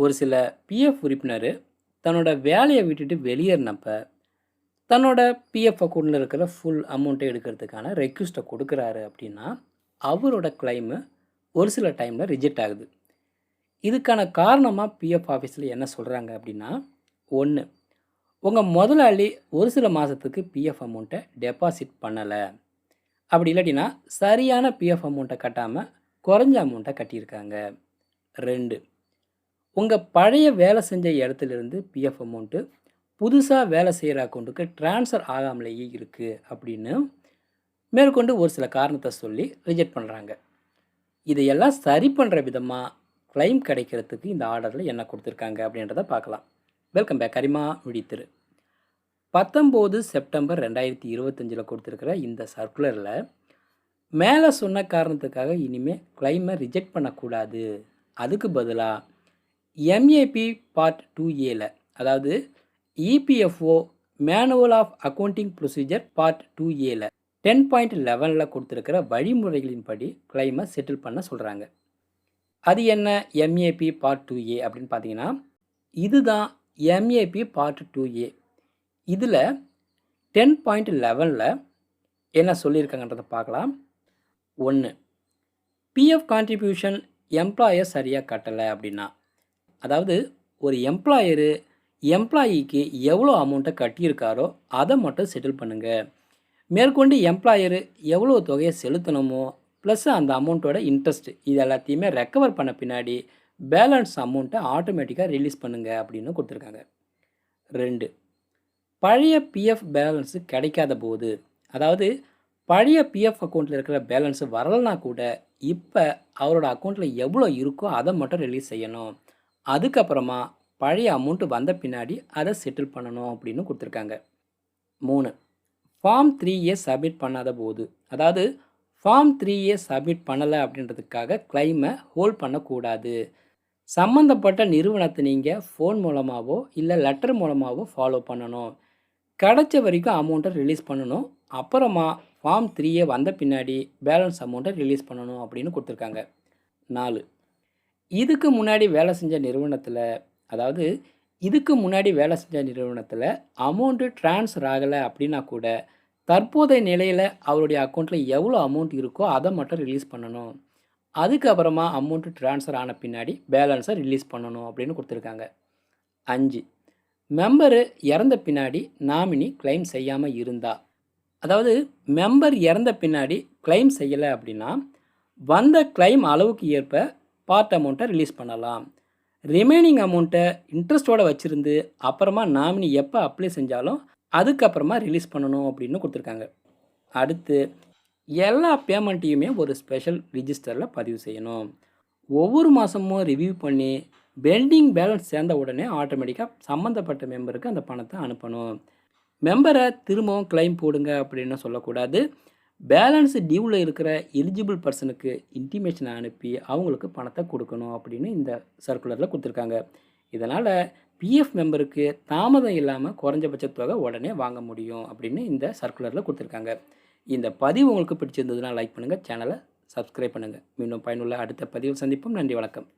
ஒரு சில பிஎஃப் உறுப்பினர் தன்னோட வேலையை விட்டுட்டு வெளியேறினப்ப தன்னோட பிஎஃப் அக்கௌண்ட்டில் இருக்கிற ஃபுல் அமௌண்ட்டை எடுக்கிறதுக்கான ரெக்வஸ்ட்டை கொடுக்குறாரு அப்படின்னா அவரோட கிளைமு ஒரு சில டைமில் ரிஜெக்ட் ஆகுது. இதுக்கான காரணமாக பிஎஃப் ஆஃபீஸில் என்ன சொல்கிறாங்க அப்படின்னா ஒன்று உங்கள் முதலாளி ஒரு சில மாதத்துக்கு பிஎஃப் அமௌண்ட்டை டெபாசிட் பண்ணலை. அப்படி இல்லாட்டினா சரியான பிஎஃப் அமௌண்ட்டை கட்டாமல் குறைஞ்ச அமௌண்ட்டை கட்டியிருக்காங்க. ரெண்டு உங்கள் பழைய வேலை செஞ்ச இடத்துலேருந்து பிஎஃப் அமௌண்ட்டு புதுசாக வேலை செய்கிற அக்கௌண்ட்டுக்கு ட்ரான்ஸ்ஃபர் ஆகாமலேயே இருக்குது அப்படின்னு மேற்கொண்டு ஒரு சில காரணத்தை சொல்லி ரிஜெக்ட் பண்ணுறாங்க இதையெல்லாம் சரி பண்ணுற விதமாக க்ளைம் கிடைக்கிறதுக்கு இந்த ஆர்டரில் என்ன கொடுத்துருக்காங்க அப்படின்றத பார்க்கலாம். வெல்கம் பேக் கரிமா விழித்திரு பத்தொம்போது செப்டம்பர் ரெண்டாயிரத்தி இருபத்தஞ்சில் கொடுத்துருக்கிற இந்த சர்க்குலரில் மேலே சொன்ன காரணத்துக்காக இனிமேல் க்ளைமை ரிஜெக்ட் பண்ணக்கூடாது. அதுக்கு பதிலாக எம்ஏபி பார்ட் டூ ஏல அதாவது EPFO manual of accounting procedure part two ஏல டென் பாயிண்ட் லெவனில் கொடுத்துருக்கிற வழிமுறைகளின்படி க்ளைமை செட்டில் பண்ண சொல்கிறாங்க அது என்ன எம்ஏபி பார்ட் டூ ஏ அப்படின்னு பார்த்தீங்கன்னா இதுதான் எம்ஏபி பார்ட் டூ ஏ இதில் டென் பாயிண்ட் லெவனில் என்ன சொல்லியிருக்காங்கன்றதை பார்க்கலாம். ஒன்று பிஎஃப் கான்ட்ரிபியூஷன் எம்ப்ளாயர் சரியாக கட்டலை அப்படின்னா அதாவது ஒரு எம்ப்ளாயரு எம்ப்ளாயிக்கு எவ்வளோ அமௌண்ட்டை கட்டியிருக்காரோ அதை மட்டும் செட்டில் பண்ணுங்கள் மேற்கொண்டு எம்ப்ளாயரு எவ்வளோ தொகையை செலுத்தணுமோ ப்ளஸ் அந்த அமௌண்ட்டோட இன்ட்ரெஸ்ட் இது எல்லாத்தையுமே ரெக்கவர் பண்ண பின்னாடி பேலன்ஸ் அமௌண்ட்டை ஆட்டோமேட்டிக்காக ரிலீஸ் பண்ணுங்கள் அப்படின்னு கொடுத்துருக்காங்க. ரெண்டு பழைய பிஎஃப் பேலன்ஸு கிடைக்காத போது அதாவது பழைய பிஎஃப் அக்கௌண்ட்டில் இருக்கிற பேலன்ஸு வரலனா கூட இப்போ அவரோட அக்கௌண்ட்டில் எவ்வளோ இருக்கோ அதை மட்டும் ரிலீஸ் செய்யணும். அதுக்கப்புறமா பழைய அமௌண்ட்டு வந்த பின்னாடி அதை செட்டில் பண்ணணும் அப்படின்னு கொடுத்துருக்காங்க. மூணு ஃபார்ம் த்ரீ ஏ சப்மிட் பண்ணாத போது அதாவது ஃபார்ம் த்ரீ ஏ சப்மிட் பண்ணலை அப்படின்றதுக்காக கிளைமை ஹோல்ட் பண்ணக்கூடாது. சம்மந்தப்பட்ட நிறுவனத்தை நீங்கள் ஃபோன் மூலமாகவோ இல்லை லெட்டர் மூலமாகவோ ஃபாலோ பண்ணணும். கிடைச்ச வரைக்கும் அமௌண்ட்டை ரிலீஸ் பண்ணணும். அப்புறமா ஃபார்ம் த்ரீயே வந்த பின்னாடி பேலன்ஸ் அமௌண்ட்டை ரிலீஸ் பண்ணணும் அப்படின்னு கொடுத்துருக்காங்க. நாலு இதுக்கு முன்னாடி வேலை செஞ்ச நிறுவனத்தில் அதாவது இதுக்கு முன்னாடி வேலை செஞ்ச நிறுவனத்தில் அமௌண்ட்டு ட்ரான்ஸ்ஃபர் ஆகலை அப்படின்னா கூட தற்போதைய நிலையில் அவருடைய அக்கௌண்ட்டில் எவ்வளோ அமௌண்ட் இருக்கோ அதை மட்டும் ரிலீஸ் பண்ணணும். அதுக்கப்புறமா அமௌண்ட்டு ட்ரான்ஸ்ஃபர் ஆன பின்னாடி பேலன்ஸை ரிலீஸ் பண்ணணும் அப்படின்னு கொடுத்துருக்காங்க. அஞ்சு மெம்பரு இறந்த பின்னாடி நாமினி கிளைம் செய்யாமல் இருந்தா. அதாவது மெம்பர் இறந்த பின்னாடி கிளைம் செய்யலை அப்படின்னா வந்த கிளைம் அளவுக்கு ஏற்ப பார்ட் அமௌண்ட்டை ரிலீஸ் பண்ணலாம். ரிமைனிங் அமௌண்ட்டை இன்ட்ரெஸ்ட்டோடு வச்சுருந்து அப்புறமா நாமினி எப்போ அப்ளை செஞ்சாலும் அதுக்கப்புறமா ரிலீஸ் பண்ணணும் அப்படின்னு கொடுத்துருக்காங்க. அடுத்து எல்லா பேமெண்ட்டையுமே ஒரு ஸ்பெஷல் ரிஜிஸ்டரில் பதிவு செய்யணும். ஒவ்வொரு மாதமும் ரிவ்யூ பண்ணி பெண்டிங் பேலன்ஸ் சேர்ந்த உடனே ஆட்டோமேட்டிக்காக சம்மந்தப்பட்ட மெம்பருக்கு அந்த பணத்தை அனுப்பணும். மெம்பரை திரும்பவும் கிளைம் போடுங்க அப்படின்னு சொல்லக்கூடாது. பேலன்ஸ் டியூவில் இருக்கிற எலிஜிபிள் பர்சனுக்கு இன்டிமேஷனை அனுப்பி அவங்களுக்கு பணத்தை கொடுக்கணும் அப்படின்னு இந்த சர்க்குலரில் கொடுத்துருக்காங்க. இதனால் பிஎஃப் மெம்பருக்கு தாமதம் இல்லாமல் குறைஞ்சபட்ச தொகை உடனே வாங்க முடியும் அப்படின்னு இந்த சர்க்குலரில் கொடுத்துருக்காங்க. இந்த பதிவு உங்களுக்கு பிடிச்சிருந்ததுன்னா லைக் பண்ணுங்கள் சேனலை சப்ஸ்கிரைப் பண்ணுங்கள் மீண்டும் பயனுள்ள அடுத்த பதிவில் சந்திப்போம். நன்றி வணக்கம்.